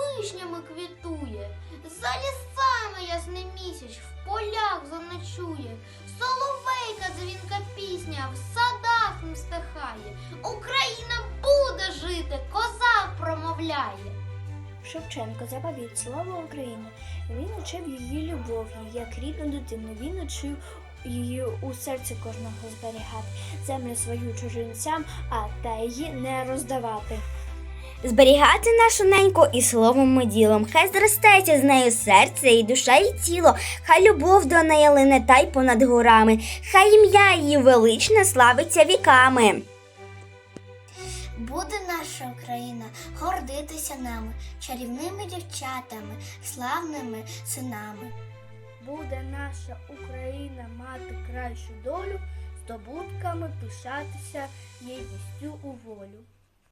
вишнями квітує, за лісами ясний місяч в полях заночує, соловейка дзвінка пісня в садах не стихає, Україна буде жити, козак промовляє. Шевченко заповів славу Україні. Він учив її любов'ю, як рідну дитину. Він учив її у серці кожного зберігати, землю свою чужинцям, а та її не роздавати. Зберігати нашу неньку і словом і ділом. Хай зростається з нею серце і душа, і тіло. Хай любов до неї лине та й понад горами. Хай ім'я її величне славиться віками. Буде наша Україна гордитися нами, чарівними дівчатами, славними синами. Буде наша Україна мати кращу долю, здобутками пишатися єдністю у волю.